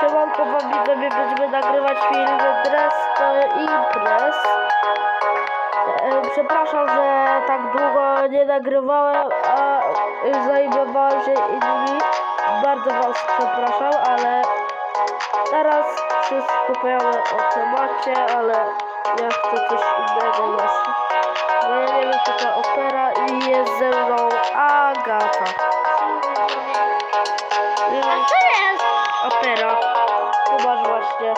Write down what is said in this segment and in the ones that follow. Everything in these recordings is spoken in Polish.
Siemanko wam widzowie, będziemy nagrywać film Dress to Imprez. E, Przepraszam, że tak długo nie nagrywałem, a zajmowałem się innymi. Bardzo was przepraszam, ale teraz wszyscy skupiamy o temacie, ale ja chcę coś innego jeszcze. Bo ja nie to opera i jest ze mną Agata. Wiem, Co jest? Opera. Masz właśnie.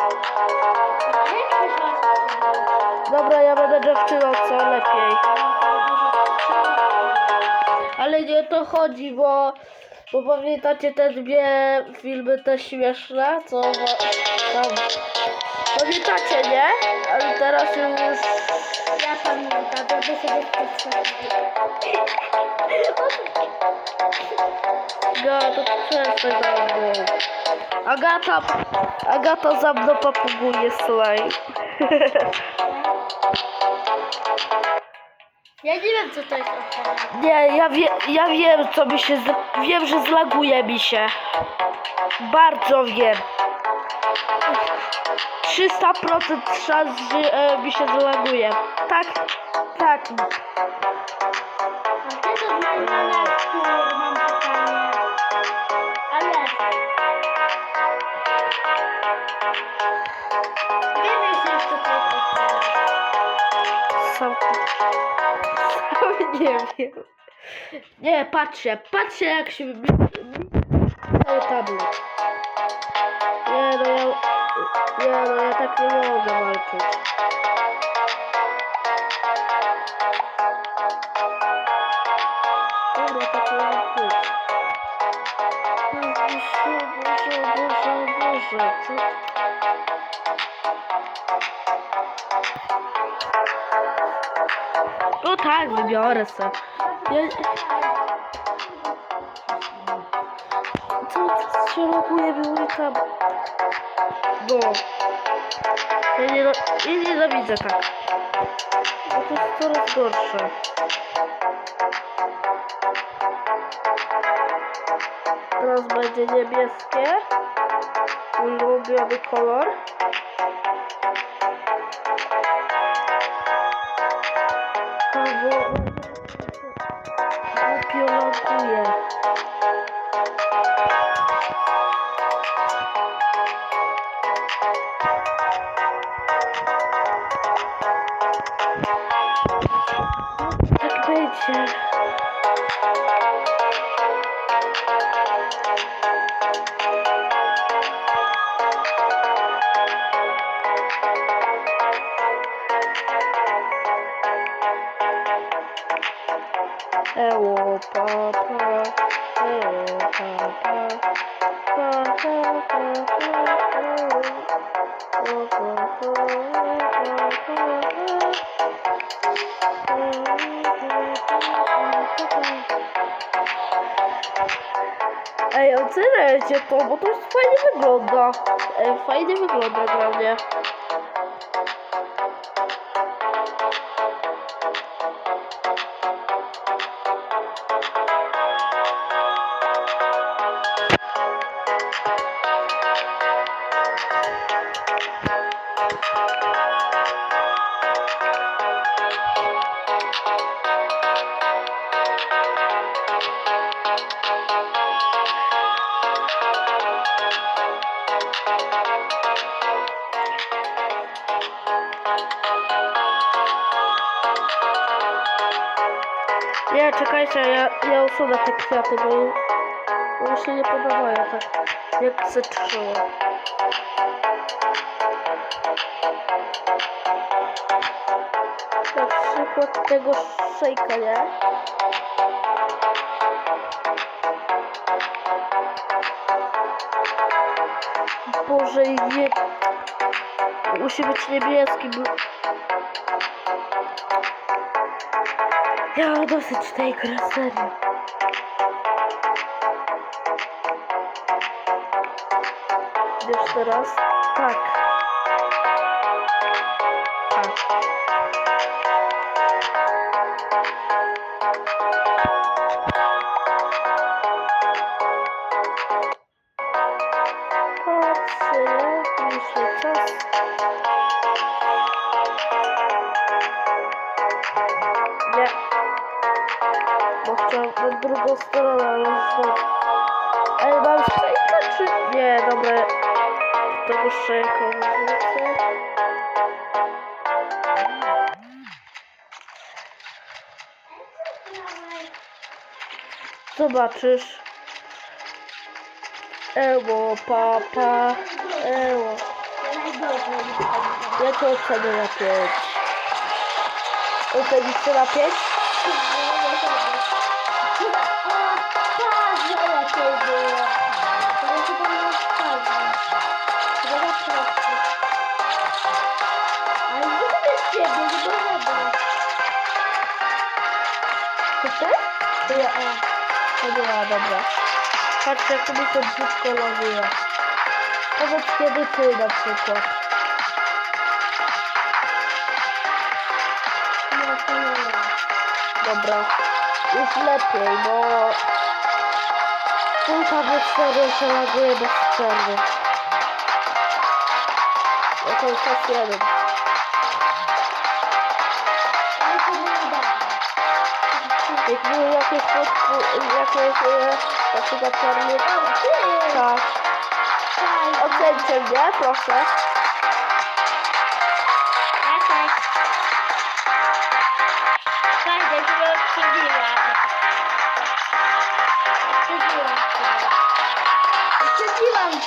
Dobra, ja będę dziewczyną, co lepiej. Ale nie o to chodzi, bo, bo pamiętacie te dwie filmy te śmieszne, co tam... Pamiętacie, nie? Ale teraz już... Ja pamiętam, by sobie Agata, przestań za mną. Agata, Agata za mną papuguje, słuchaj. Ja nie wiem co to jest opera. Nie, ja, wie, ja wiem, co mi się. Z, wiem, że zlaguje mi się. Bardzo wiem. 300% szans, że e, mi się zlaguje. Tak, tak. A ty to na mam pytanie. Ale... Nie wiesz jeszcze co to jest opera. Sam, sam nie wiem. Nie, patrzcie, patrzcie jak się cały tablet. Nie no, ja, nie no, ja tak nie mogę walczyć. Dobra, tak nie może być. Boże, Boże, Boże, Boże, co? No tak, wybiorę se. Ja... Co Bo... Ja, nie, ja nienawidzę tak. Bo to jest coraz gorsze. Teraz będzie niebieskie. Ulubiony kolor. Albo... Głupio loguje. Tak będzie. Eło, papa, eło, papa, pa, pa, pa, pa, eło, o, pa, pa, Ej, oceniajcie to, bo to fajnie wygląda. Ej, fajnie wygląda dla mnie. Nie, czekajcie, ja, ja usunę te kwiaty, bo bo mi się nie podobają tak, jak zaczęło. Na przykład tego szejka, nie? Boże, nie... Musi być niebieski, bo... Ja dosyć tej gry. Wiesz teraz? Tak. Tak. Nie. Bo chciałem na drugą stronę, ale znowu. Ej, mam szejka czy... Nie, dobra. Tego szejka wrzucę. Zobaczysz. Eło, papa. Eło. Ja to ocenię na 5. To na 5? To ja, a. To ja, dobra. Patrz jak mi to brzydko ląduje. Powiedz kiedy ty na przykład. Dobra. Już lepiej, bo... Ten tablet serio się laguje bez przerwy. Ja to już czas jeden. Jak były jakieś podpu... jakieś... E, na przykład czarny... Tak. Ocencie mnie, proszę.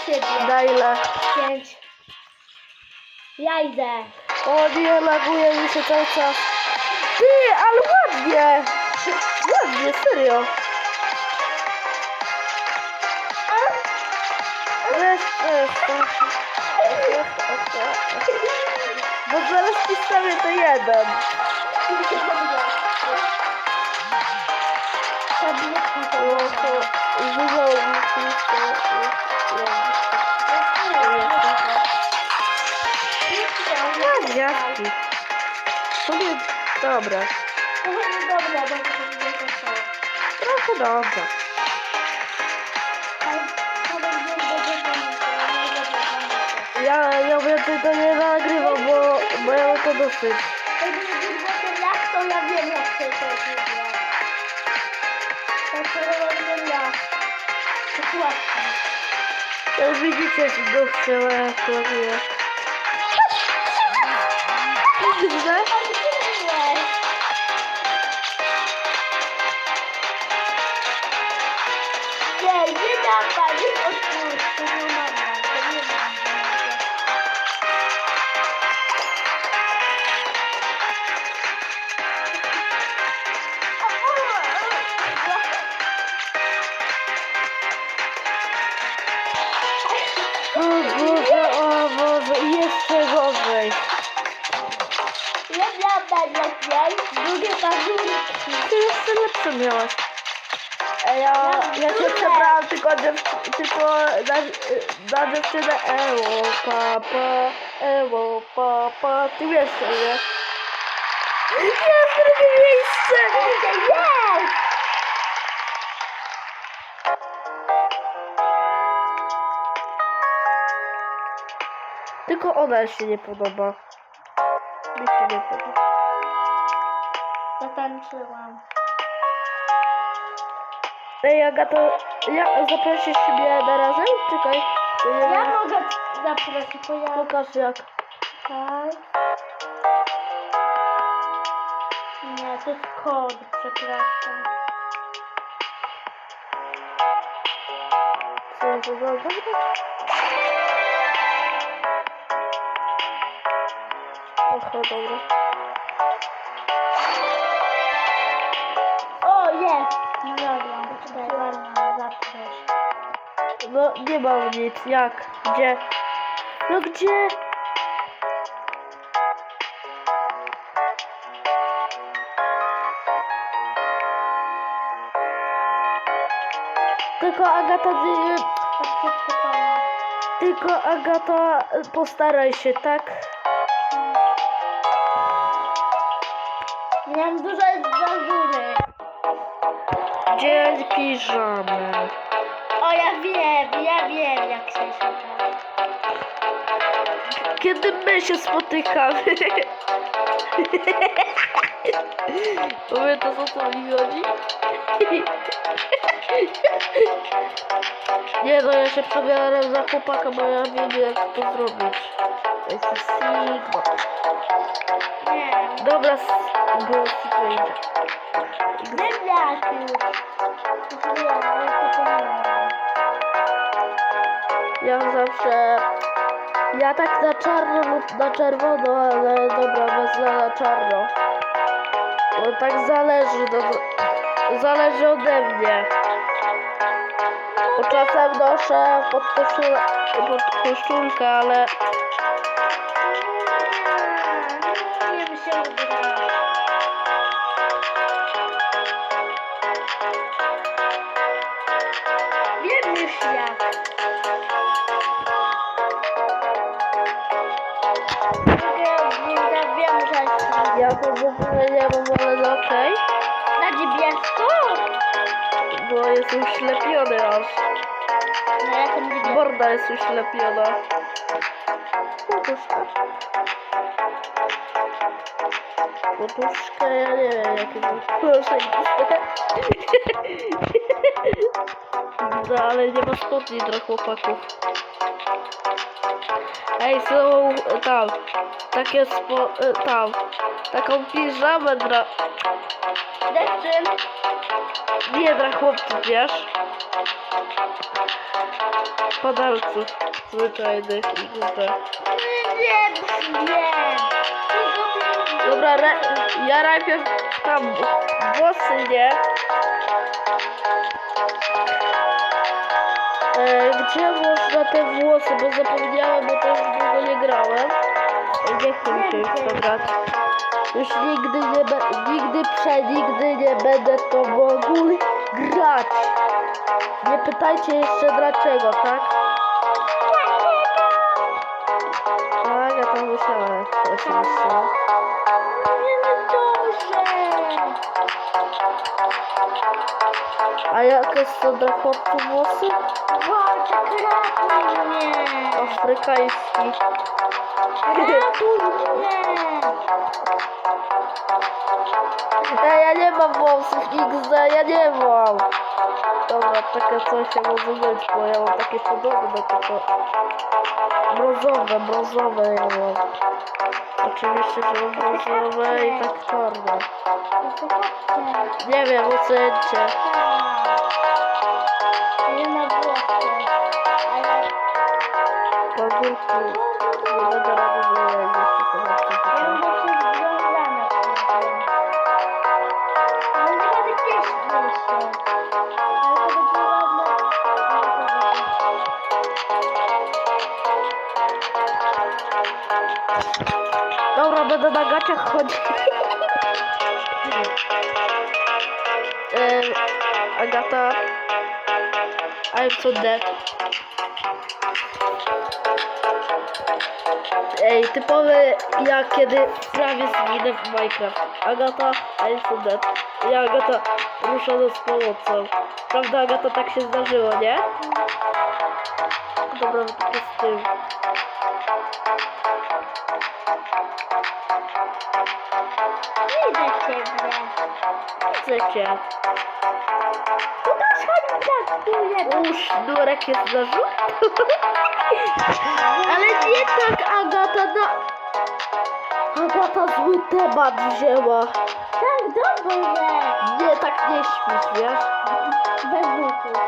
Ciebie. Na ile? Pięć. Ja idę. O nie, laguje mi się cały czas. Ty, ale ładnie! Ładnie, serio. Bo zaraz ci stawię to jeden. O, to to Gwiazdki. Sobie. Dobra, będzie to Trochę dobrze. Ja, ja więcej to nie nagrywam, bo, bo ja to dosyć. Jak to ja wiem jak to zrobię. To jest łatwe. Jak widzicie, znów się ładuje. Widzicie? Nie, nie dam pani odpuść. Jedna najlepiej, drugie pazurki. Ty jeszcze lepsze miałaś. Ja, ja się przebrałam tylko, tylko na, na dziewczynę Eło, papa, Eło, papa, ty wiesz co, nie? Jest drugie miejsce! Jest! Tylko ona się nie podoba. Mi się nie podoba. Zatańczyłam. Ej, Agato, ja, zaprosisz mnie na razem? Czekaj. Ja wiem. mogę zaprosić, bo ja... Pokaż jak. Tak. Nie, to jest kod, przepraszam. Co ja za zagrać? Aha, dobra. Jest! No dobra, poczekaj, ładnie, zaproś. No, nie mam nic. Jak? Gdzie? No gdzie? Tylko Agata, spokojnie. tylko Agata, postaraj się, tak? Miałem dużo zazury. Dzień piżamy. O, ja wiem, ja wiem jak się szuka. kiedy my się spotykamy. Pamiętasz o co mi chodzi? Nie no, ja się przebieram za chłopaka, bo ja wiem jak to zrobić. Jest Sigma. Dobra, było Sigma. To pomogę. Ja zawsze... Ja tak na czarno na czerwono, ale dobra, wezmę na czarno. Bo tak zależy, no, zależy ode mnie. Bo czasem noszę pod koszulę, pod koszulkę, ale Że jest ja to nie mam, ale no okej. na. No uślepiona. Poduszka. Poduszkę, ja nie wiem jakie był kolorze No ale nie ma spodni dla chłopaków. Ej, są e, tam, takie spo, e, tam, taką piżamę dla, Dziewczyn. nie dla chłopców, wiesz? Padalców zwyczajnych i głupę. Nie wiem. Dobra, ja najpierw tam włosy, nie? Gdzie można te włosy, bo zapomniałem, bo też długo nie grałem. E, Nie chcę mi się już to grać. Już nigdy nie be, nigdy przenigdy nie będę to w ogóle grać. Nie pytajcie jeszcze dlaczego, tak? Tak, ja tam musiałem oczywiście. Nie dobrze. A jakie są dla chłopców włosy? Tak ratuj mnie. Afrykański. Ej, ja nie mam włosów XD, ja nie mam. Dobra, takie coś ja może być, bo ja mam takie podobne, tylko brązowe, brązowe ja mam. Oczywiście, że mam brązowe i tak chcesz? Nie wiem, ocencie. Nie ma włosy. Ale Pazurki. Nie będę rady wyjaśnić, tylko na Dobra, będę na gaciach chodzić. Em, Agata, I'm so dead. Ej, typowy ja kiedy prawie zginę w Minecraft. Agata, I'm so dead. Ja Agata ruszona z pomocą. Prawda Agata tak się zdarzyło, nie? Dobra, tylko z tym. Chcecie. Chodzi tak, tu nie Uż, Durek jest na rzut? Ale nie tak, Agata, na... Agata zły temat wzięła. Tak, dobrze. Nie, tak nie śmisz, wiesz? Bez butów.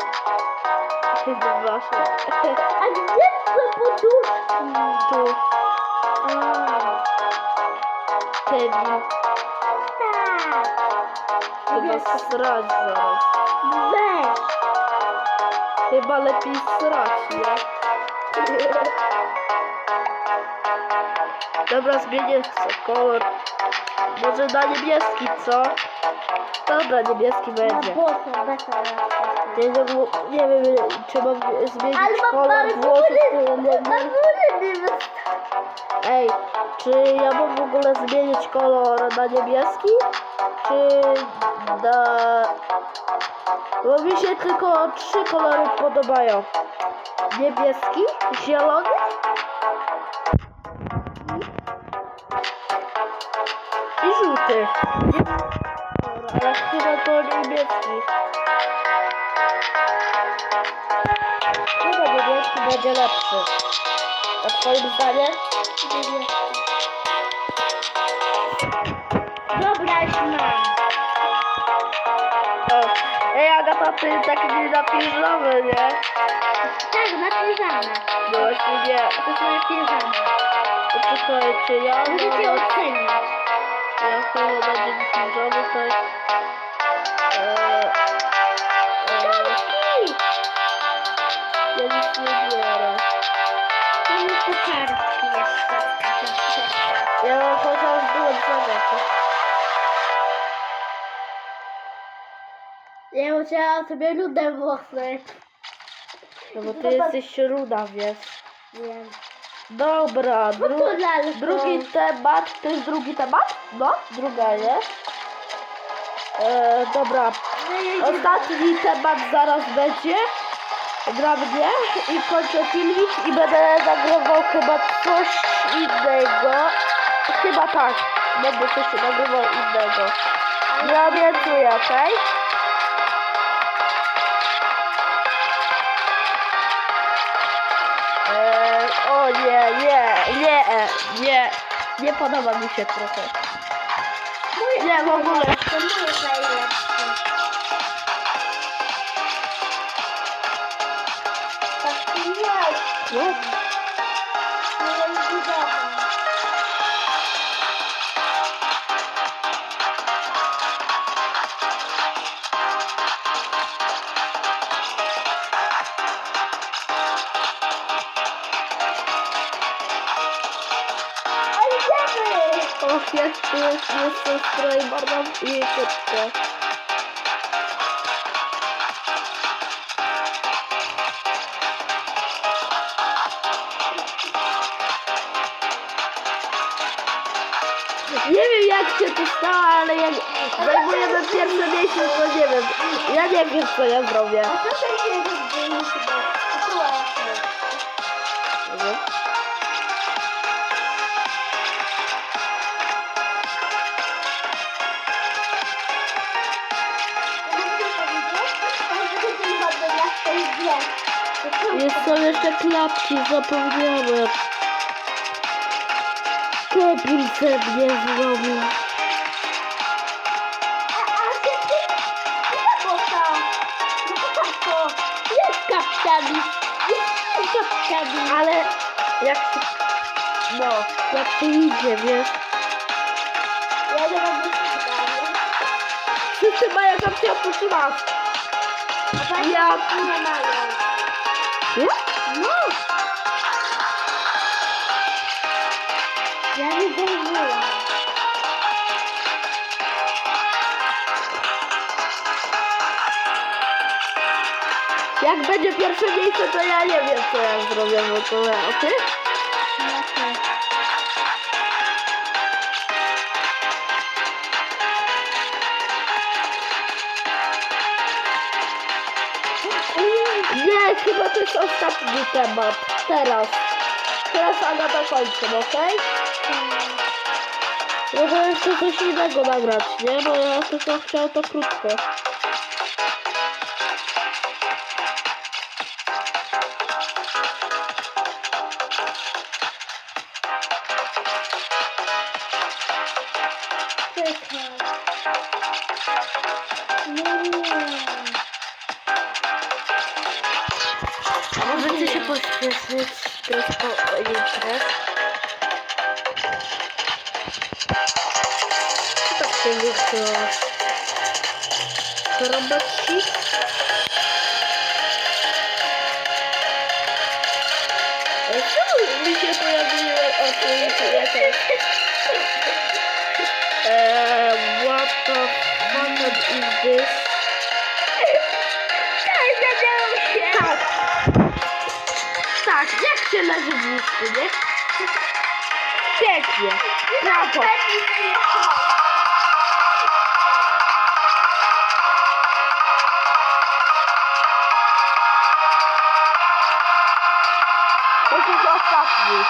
Chyba wasze. A gdzie te poduszki? Tu, A, Kevin. Chyba srać zaraz. Weź. Chyba lepiej srać, nie? Dobra, zmienię kolor. Może na niebieski, co? Dobra, niebieski będzie. boso, Nie, nie, mu- nie wiem, czy mam zmienić mam kolor włosów, czy nie, górę nie wystarczy. Ej, czy ja mam w ogóle zmienić kolor na niebieski? Czy na... Bo mi się tylko trzy kolory podobają. Niebieski, zielony i żółty. Ale chyba to niebieski. Chyba niebieski będzie lepszy. A twoim zdaniem? Niebieski. Ej, Agata, ty taki nie napiżamy, nie? Tak, na piżamę. No właśnie nie. To jest piżama. To Słuchajcie, ja Możecie ocenić. Ja chyba będzie napiżamy, to jest... Eee, eee, ja nic nie biorę. Mam jeszcze kartki jeszcze. Ja mam chociaż było zagadkę. Ja musiałam sobie rude włosy. No bo ty jesteś ruda, wiesz. Wiem. Dobra, No dru to drugi temat, to jest drugi temat? No, druga, nie? E, dobra, ostatni temat zaraz będzie dla mnie i kończę filmik i będę nagrywał chyba coś innego. Chyba tak, będę coś nagrywał innego. Nie obiecuję, okej? O nie, nie, nie, nie, nie podoba mi się trochę. Nie, w ogóle. To mój jest najlepszy. Tak. Nie? Nie idziemy! Och, jest, jest, jest ten stroj bardzo i krótko. Nie wiem jak się to stało, ale jak zajmujemy pierwsze miejsce, to nie wiem. Ja nie wiem co ja zrobię. A co się dzieje, gdy nie Jest są jeszcze klapki, zapomniałem. Ze mnie zrobił. Ale jak się... No, jak się idzie, wiesz? Wszyscy mają kapcia po 13. Ja... Nie? No! Ja nie zdążyłam. Jak będzie pierwsze miejsce, to ja nie wiem, co ja zrobię w ogóle, a ty? Nie, chyba to jest ostatni temat. Teraz. Teraz Agata kończę, okej? Może jeszcze coś innego nagrać, nie? Bo ja tylko chciał to krótko. Wyszło? Roboci? Ej, Czemu mi się pojawiły oczy jakieś? Eee, what the fuck is this? Tak, zadziało się. Tak. Tak, jak się leży w łóżku, nie? Pięknie. Brawo. atlıyor.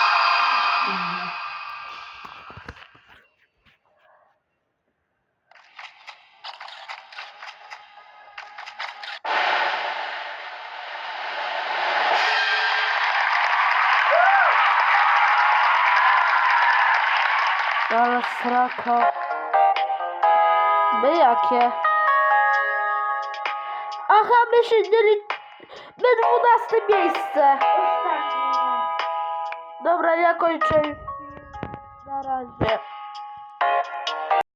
Зараз срака. Бияке. Ага, ми ще ділі... Ми 12 місце. Остав. Dobra, ja kończę. Na razie.